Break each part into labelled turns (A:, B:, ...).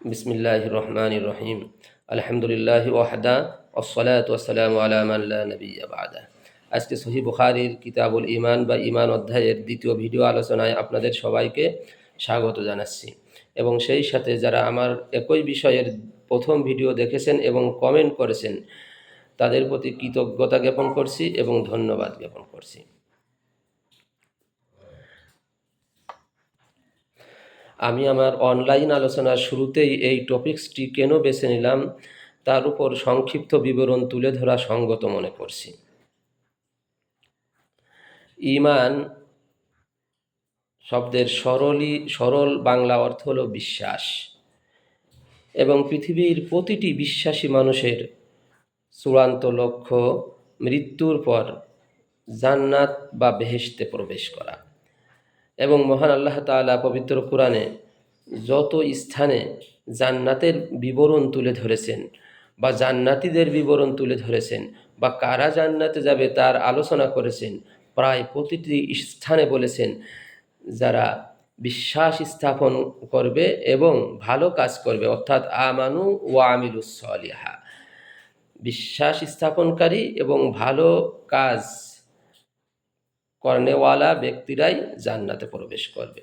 A: বিসমিল্লাহ রহমান রহিম আলহামদুলিল্লাহ ওয়াহদা ওসলাত ওসালাম আলামাল্লা নবী আবাদা আজকে সহি বুখারির কিতাবুল ইমান বা ইমান অধ্যায়ের দ্বিতীয় ভিডিও আলোচনায় আপনাদের সবাইকে স্বাগত জানাচ্ছি। এবং সেই সাথে যারা আমার একই বিষয়ের প্রথম ভিডিও দেখেছেন এবং কমেন্ট করেছেন, তাদের প্রতি কৃতজ্ঞতা জ্ঞাপন করছি এবং ধন্যবাদ জ্ঞাপন করছি। আমি আমার অনলাইন আলোচনার শুরুতেই এই টপিক্সটি কেন বেছে নিলাম, তার উপর সংক্ষিপ্ত বিবরণ তুলে ধরা সঙ্গত মনে করছি। ইমান শব্দের সরলই সরল বাংলা অর্থ হলো বিশ্বাস। এবং পৃথিবীর প্রতিটি বিশ্বাসী মানুষের চূড়ান্ত লক্ষ্য মৃত্যুর পর জান্নাত বা বেহেশতে প্রবেশ করা। এবং মহান আল্লাহ তাআলা পবিত্র কোরআনে যত স্থানে জান্নাতের বিবরণ তুলে ধরেছেন বা জান্নাতিদের বিবরণ তুলে ধরেছেন বা কারা জান্নাতে যাবে তার আলোচনা করেছেন, প্রায় প্রতিটি স্থানে বলেছেন, যারা বিশ্বাস স্থাপন করবে এবং ভালো কাজ করবে, অর্থাৎ আমানু ওয়া আমিলুসলিহা বিশ্বাস স্থাপনকারী এবং ভালো কাজ কর্নেওয়ালা ব্যক্তিরাই জান্নাতে প্রবেশ করবে।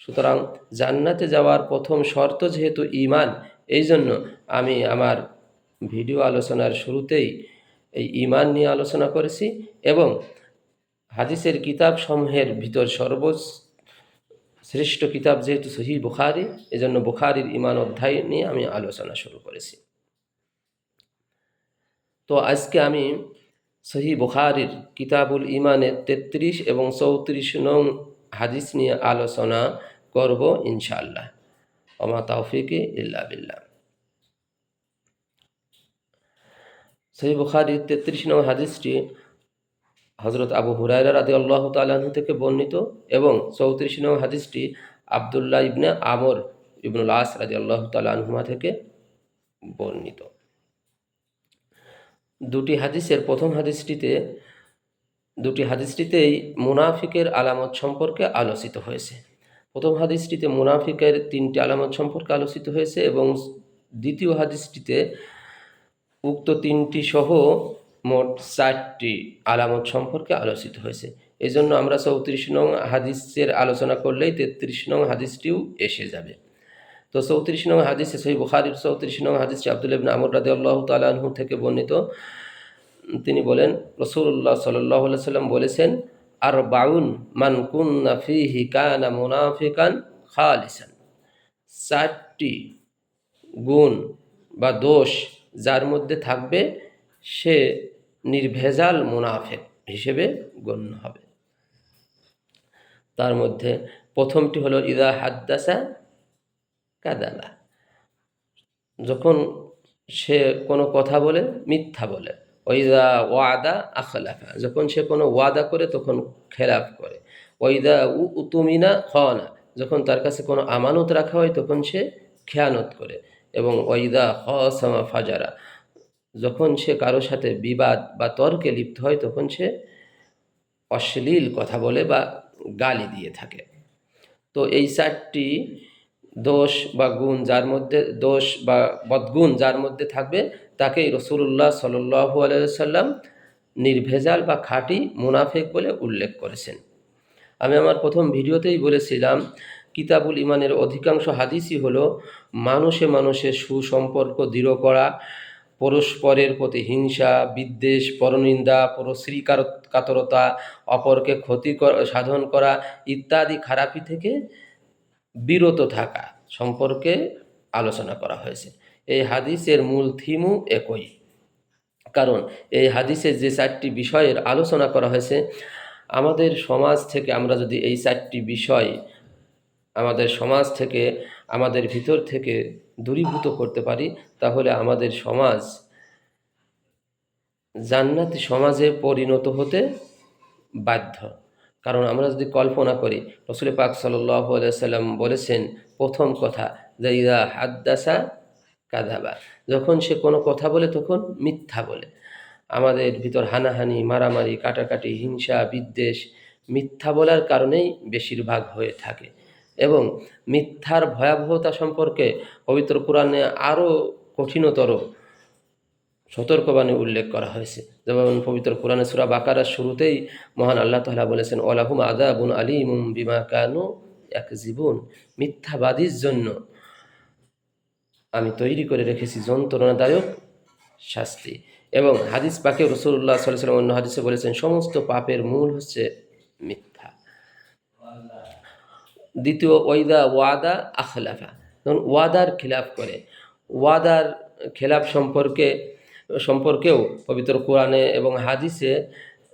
A: সুতরাং জান্নাতে যাওয়ার প্রথম শর্ত যেহেতু ইমান এই জন্য আমি আমার ভিডিও আলোচনার শুরুতেই এই ইমান নিয়ে আলোচনা করেছি এবং হাদিসের কিতাব সমূহের ভিতর সর্বোচ্চ শ্রেষ্ঠ কিতাব যেহেতু সহি বুখারি, এজন্য বুখারির ইমান অধ্যায় নিয়ে আমি আলোচনা শুরু করেছি। তো আজকে আমি সহি বুখারির কিতাবুল ইমানের তেত্রিশ এবং চৌত্রিশ নং হাদিস নিয়ে আলোচনা করব ইনশাআল্লাহ। অমা তৌফিকে ইল্লা বিল্লাহ। সহি বুখারির তেত্রিশ নং হাদিসটি হজরত আবু হুরায়রা রাদি আল্লাহ তালাহু থেকে বর্ণিত এবং চৌত্রিশ নং হাদিসটি আবদুল্লাহ ইবনে আমর ইবনুল আস রাজি আল্লাহ তালাহুমা থেকে বর্ণিত। দুটি হাদিসের প্রথম হাদিসটিতে, দুটি হাদিসটিতেই মুনাফিকের আলামত সম্পর্কে আলোচিত হয়েছে। প্রথম হাদিসটিতে মুনাফিকের তিনটি আলামত সম্পর্কে আলোচিত হয়েছে এবং দ্বিতীয় হাদিসটিতে উক্ত তিনটি সহ মোট চারটি আলামত সম্পর্কে আলোচিত হয়েছে। এই জন্য আমরা চৌত্রিশ নং হাদিসের আলোচনা করলেই তেত্রিশ নং হাদিসটিও এসে যাবে। তো চৌত্রিশ নং হাদিসে, সহি বুখারির চৌত্রিশ নং হাদিসটি আব্দুল ইবনা আমর রাদে আল্লাহ তালাহু থেকে বর্ণিত, তিনি বলেন রসুল্লাহ সাল্লাহ সাল্লাম বলেছেন আর বাউন মান কুন্না ফিহি কানা মুনাফিকান খালিসান। চারটি গুণ বা দোষ যার মধ্যে থাকবে, সে নির্ভেজাল মুনাফেক হিসেবে গণ্য হবে। তার মধ্যে প্রথমটি হলো, ইদা হাদ্দাসা কাদালা। যখন সে কোনো কথা বলে, মিথ্যা বলে। ওইদা ওয়াদা আখলাফা। যখন সে কোনো ওয়াদা করে, তখন খেলাফ করে। ওইদা উ উতুমিনা খনা। যখন তার কাছে কোনো আমানত রাখা হয়, তখন সে খেয়ানত করে। এবং ওইদা হসামা ফাজারা। যখন সে কারোর সাথে বিবাদ বা তর্কে লিপ্ত হয়, তখন সে অশ্লীল কথা বলে বা গালি দিয়ে থাকে। তো এই চারটি দোষ বা গুণ যার মধ্যে, দোষ বা বদগুণ যার মধ্যে থাকবে, তাকেই রসুল্লাহ সাল্লু আলাইসাল্লাম নির্ভেজাল বা খাঁটি মুনাফেক বলে উল্লেখ করেছেন। আমি আমার প্রথম ভিডিওতেই বলেছিলাম, কিতাবুল ইমানের অধিকাংশ হাদিসই হলো, মানুষে মানুষের সুসম্পর্ক দৃঢ় করা, পরস্পরের প্রতি হিংসা, বিদ্বেষ, পরনিন্দা পরশ্রীকার কাতরতা অপরকে ক্ষতি সাধন করা ইত্যাদি খারাপি থেকে বিরত থাকা সম্পর্কে আলোচনা করা হয়েছে। এই হাদিসের মূল থিমও একই। কারণ এই হাদিসে যে চারটি বিষয়ের আলোচনা করা হয়েছে, আমাদের সমাজ থেকে আমরা যদি এই চারটি বিষয় আমাদের সমাজ থেকে, আমাদের ভিতর থেকে দূরীভূত করতে পারি, তাহলে আমাদের সমাজ জান্নাতি সমাজে পরিণত হতে বাধ্য। কারণ আমরা যদি কল্পনা করি, রসুল পাক সাল্লাম বলেছেন প্রথম কথা যে ইদা হাদ্দাসা কাদাবা যখন সে কোনো কথা বলে, তখন মিথ্যা বলে। আমাদের ভিতর হানাহানি, মারামারি, কাটাকাটি, হিংসা, বিদ্বেষ, মিথ্যা বলার কারণেই বেশিরভাগ হয়ে থাকে। এবং মিথ্যার ভয়াবহতা সম্পর্কে পবিত্র কোরআনে আরও কঠিনতর সতর্কবাণী উল্লেখ করা হয়েছে। যেমন পবিত্র কোরআনে সুরা বাকারার শুরুতেই মহান আল্লাহ তাআলা বলেছেন ওলাহুম আদাবুন আলিমুম বিমা কানু এক জীবন মিথ্যাবাদীর জন্য আমি তৈরি করে রেখেছি যন্ত্রণাদায়ক শাস্তি। এবং হাদিস পাকে রসুল্লাহ সাল্লাম অন্য হাদিসে বলেছেন, সমস্ত পাপের মূল হচ্ছে মিথ্যা। দ্বিতীয়, ওয়াইদা ওয়াদা আখলাফা। যখন ওয়াদার খিলাফ করে। ওয়াদার খেলাফ সম্পর্কে সম্পর্কেও পবিত্র কোরআনে এবং হাদিসে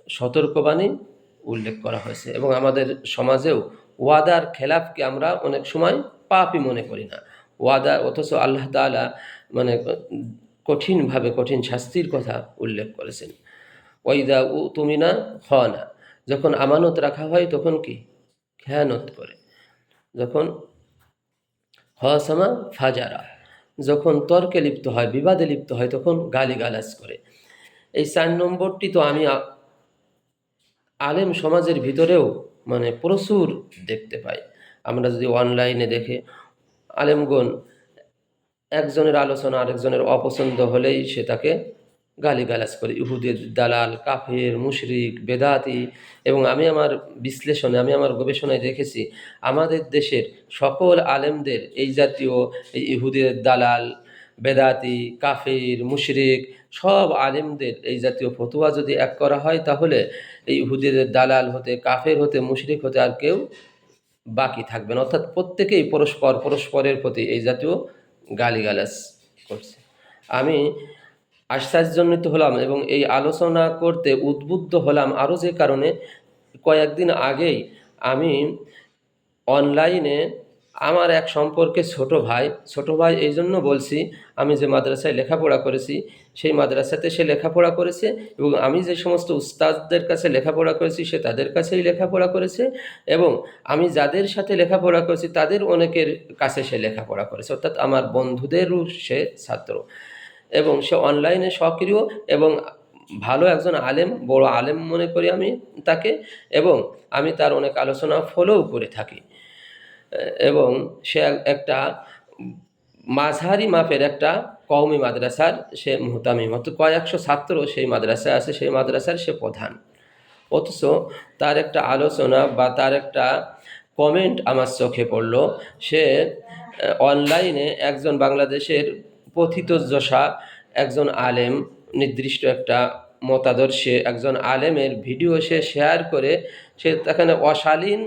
A: সতর্কবাণী উল্লেখ করা হয়েছে এবং আমাদের সমাজেও ওয়াদার খেলাফকে আমরা অনেক সময় পাপই মনে করি না। ওয়াদা অথচ আল্লাহ তাআলা মানে কঠিনভাবে কঠিন শাস্তির কথা উল্লেখ করেছেন। ওয়াইদা উ তুমি না হ না যখন আমানত রাখা হয় তখন কি? খেয়ানত করে। যখন হসামা ফাজারা যখন তর্কে লিপ্ত হয়, বিবাদে লিপ্ত হয়, তখন গালিগালাজ করে। এই চার নম্বরটি তো আমি আলেম সমাজের ভিতরেও মানে প্রচুর দেখতে পাই। আমরা যদি অনলাইনে দেখে, আলেমগণ একজনের আলোচনা আরেকজনের অপছন্দ হলেই সে তাকে গালিগালাজ করে। ইহুদের দালাল, কাফের, মুশরিক, বেদাতি এবং আমি আমার বিশ্লেষণে, আমি আমার গবেষণায় দেখেছি, আমাদের দেশের সকল আলেমদের এই জাতীয় এই ইহুদের দালাল, বেদাতি, কাফের, মুশরিক সব আলেমদের এই জাতীয় ফতুয়া যদি এক করা হয়, তাহলে এই ইহুদিদের দালাল হতে, কাফের হতে, মুশরিক হতে আর কেউ বাকি থাকবে না। অর্থাৎ প্রত্যেকেই পরস্পর, পরস্পরের প্রতি এই জাতীয় গালিগালাজ করছে। আমি আশ্চর্যান্বিত হলাম এবং এই আলোচনা করতে উদ্বুদ্ধ হলাম আরও যে কারণে, কয়েকদিন আগেই আমি অনলাইনে আমার এক সম্পর্কে ছোট ভাই ছোট ভাই এই জন্য বলছি, আমি যে মাদ্রাসায় লেখাপড়া করেছি, সেই মাদ্রাসাতে সে লেখাপড়া করেছে এবং আমি যে সমস্ত উস্তাদদের কাছে লেখাপড়া করেছি, সে তাদের কাছেই লেখাপড়া করেছে এবং আমি যাদের সাথে লেখাপড়া করেছি, তাদের অনেকের কাছে সে লেখাপড়া করেছে। অর্থাৎ আমার বন্ধুদেরও সে ছাত্র। এবং সে অনলাইনে সক্রিয় এবং ভালো একজন আলেম, বড় আলেম মনে করি আমি তাকে এবং আমি তার অনেক আলোচনা ফলোও করে থাকি। এবং সে এক- একটা মাঝারি মাপের একটা কওমি মাদ্রাসার সে মুহতামিম, অর্থাৎ কয়েকশো ছাত্র সেই মাদ্রাসায় আছে, সেই মাদ্রাসার সে প্রধান। অথচ তার একটা আলোচনা বা তার একটা কমেন্ট আমার চোখে পড়ল, সে অনলাইনে একজন বাংলাদেশের পথিতযশা একজন আলেম, নির্দিষ্ট একটা মতাদর্শে একজন আলেমের ভিডিও সে শেয়ার করে, সে এখানে অশালীন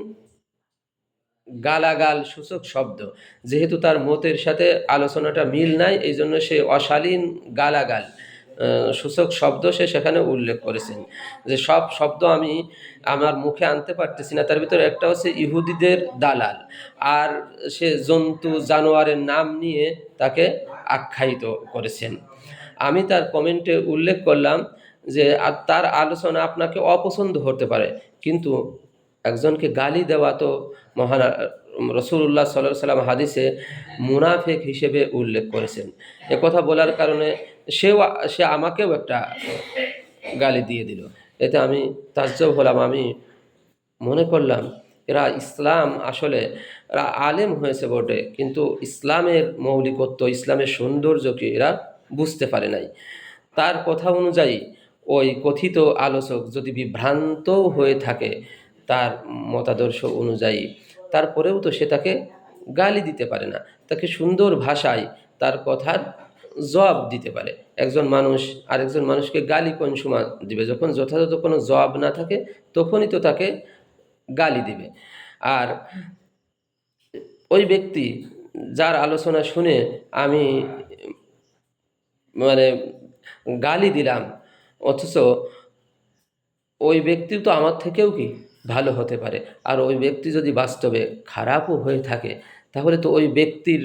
A: গালাগাল সূচক শব্দ। যেহেতু তার মতের সাথে আলোচনাটা মিল নাই এই জন্য সে অশালীন গালাগাল। সূচক শব্দ সে সেখানে উল্লেখ করেছেন। যে সব শব্দ আমি আমার মুখে আনতে পারতেছি না, তার ভিতরে একটা হচ্ছে ইহুদিদের দালাল। আর সে জন্তু, জানোয়ারের নাম নিয়ে তাকে আখ্যায়িত করেছেন। আমি তার কমেন্টে উল্লেখ করলাম যে তার আলোচনা আপনাকে অপছন্দ হতে পারে, কিন্তু একজনকে গালি দেওয়া তো মহান রসুল্লাহ সাল্লাহ সাল্লাম হাদিসে মুনাফেক হিসেবে উল্লেখ করেছেন। এ কথা বলার কারণে সেও, সে আমাকেও একটা গালি দিয়ে দিল। এতে আমি তাজ্জব হলাম, আমি মনে করলাম, এরা ইসলাম আসলে, এরা আলেম হয়েছে বটে, কিন্তু ইসলামের মৌলিকত্ব, ইসলামের সৌন্দর্যকে এরা বুঝতে পারে নাই। তার কথা অনুযায়ী ওই কথিত আলোচক যদি বিভ্রান্তও হয়ে থাকে তার মতাদর্শ অনুযায়ী। তারপরেও তো সে তাকে গালি দিতে পারে না। তাকে সুন্দর ভাষায় তার কথার জবাব দিতে পারে। একজন মানুষ, আরেকজন মানুষকে গালি কোন সময় দিবে। যখন যথাযথ কোনো জবাব না থাকে, তখনই তো তাকে গালি দিবে। আর ওই ব্যক্তি যার আলোচনা শুনে আমি মানে গালি দিলাম, অথচ ওই ব্যক্তি তো আমার থেকেও কি? ভালো হতে পারে। আর ওই ব্যক্তি যদি বাস্তবে খারাপও হয়ে থাকে, তাহলে তো ওই ব্যক্তির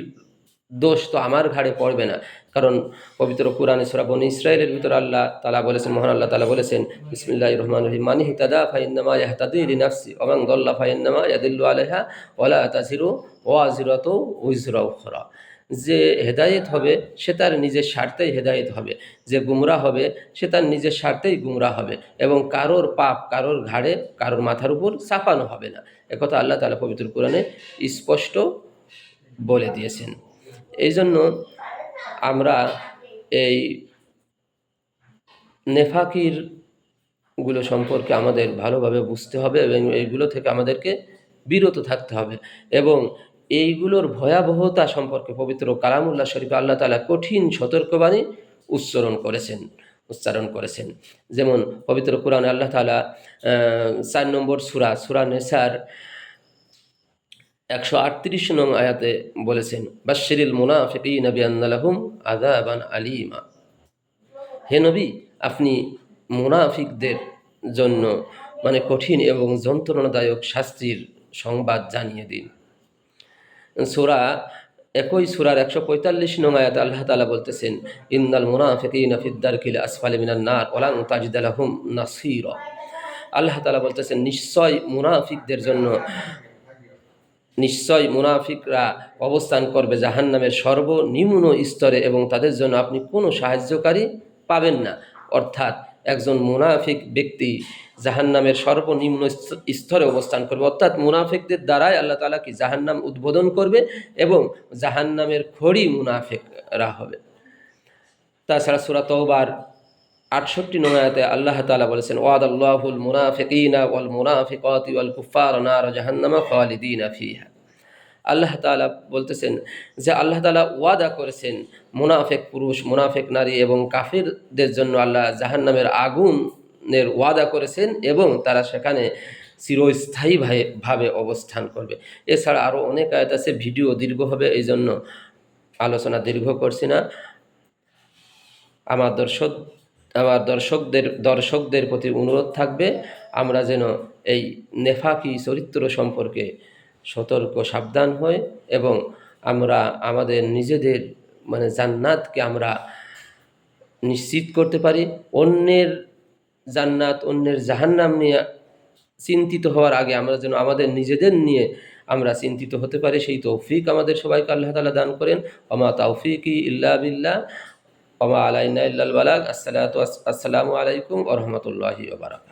A: দোষ তো আমার ঘাড়ে পড়বে না। কারণ পবিত্র কোরআনে বনি ইসরায়েলের ভিতর আল্লাহ তালা বলেছেন, মহান আল্লাহ তালা বলেছেন বিসমিল্লাহ রহমান রহিম, মানি হিতাদা ফাইন্নামা ইয়াহতাদি লিনাফসি ওমান দল্লা ফাইন্নামা ইয়াদিল্লু আলাইহা ওয়ালা তাজিরু ওয়াজিরাতু উইজরা উখরা। যে হেদায়েত হবে, সে তার নিজের স্বার্থেই হেদায়েত হবে। যে গুমরা হবে, সে তার নিজের স্বার্থেই গুমরা হবে। এবং কারোর পাপ কারোর ঘাড়ে, কারোর মাথার উপর চাপানো হবে না। একথা আল্লাহ তালা পবিত্র কোরআনে স্পষ্ট বলে দিয়েছেন। এই জন্য আমরা এই নেফাকিরগুলো সম্পর্কে আমাদের ভালোভাবে বুঝতে হবে এবং এইগুলো থেকে আমাদেরকে বিরত থাকতে হবে। এবং এইগুলোর ভয়াবহতা সম্পর্কে পবিত্র কালামুল্লাহ শরীফ আল্লাহ তালা কঠিন সতর্কবাণী উচ্চারণ করেছেন উচ্চারণ করেছেন। যেমন পবিত্র কোরআনে আল্লাহ তালা চার নম্বর সুরা সুরা নেসার, একশো আটত্রিশ নং আয়াতে বলেছেন বাশিরিল মুনাফিকিন বিআন্নালাহুম আযাবান আলিমা। হে নবী, আপনি মুনাফিকদের জন্য মানে কঠিন এবং যন্ত্রণাদায়ক শাস্তির সংবাদ জানিয়ে দিন। সুরা, একই সুরার একশো পঁয়তাল্লিশ নং আল্লাহ তালা বলতেছেন, ইন্নাল মুনাফিকিন ফিদ্দার কিল আসফালি মিনান নার ওলাং তাজিদালাহুম নাসির। আল্লাহ তালা বলতেছেন, নিশ্চয় মুনাফিকদের জন্য, নিশ্চয় মুনাফিকরা অবস্থান করবে জাহান্নামের সর্বনিম্ন স্তরে এবং তাদের জন্য আপনি কোনো সাহায্যকারী পাবেন না। অর্থাৎ একজন মুনাফিক ব্যক্তি জাহান্নামের সর্বনিম্ন স্তরে অবস্থান করবে। অর্থাৎ মুনাফেকদের দ্বারাই আল্লাহ তালা কি জাহান্নাম উদ্বোধন করবে এবং জাহান্নামের খড়ি মুনাফিকরা হবে। তাছাড়া সুরা তওবার আটষট্টি নয়াতে আল্লাহ তালা বলেছেন ওয়াদ আল্লাহুল মুনাফিকিনা ওয়াল মুনাফিকাতি ওয়াল কুফার নার জাহান্নামা খালিদিনা ফিহা। আল্লাহ তালা বলতেছেন যে আল্লাহ তালা ওয়াদা করেছেন মুনাফেক পুরুষ, মুনাফেক নারী এবং কাফিরদের জন্য আল্লাহ জাহান্নামের আগুনের ওয়াদা করেছেন এবং তারা সেখানে চিরস্থায়ী ভাবে অবস্থান করবে। এছাড়া আরও অনেক আয়াত আছে, ভিডিও দীর্ঘ হবে এই জন্য আলোচনা দীর্ঘ করছি না। আমার দর্শক, আমার দর্শকদের দর্শকদের প্রতি অনুরোধ থাকবে, আমরা যেন এই নেফাকি চরিত্র সম্পর্কে সতর্ক, সাবধান হই এবং আমরা, আমাদের নিজেদের মানে জান্নাতকে আমরা নিশ্চিত করতে পারি। অন্যের জান্নাত অন্যের জাহান্নাম নিয়ে চিন্তিত হওয়ার আগে আমরা যেন আমাদের নিজেদের নিয়ে আমরা চিন্তিত হতে পারি, সেই তৌফিক আমাদের সবাইকে আল্লাহ তালা দান করেন। অমা তৌফিকি ইল্লা বিল্লা অমা আলাইনা ইল্লাল বালাক আসসালাতু আসসালামু আলাইকুম ও রহমতুল্লাহি ওবারাকাত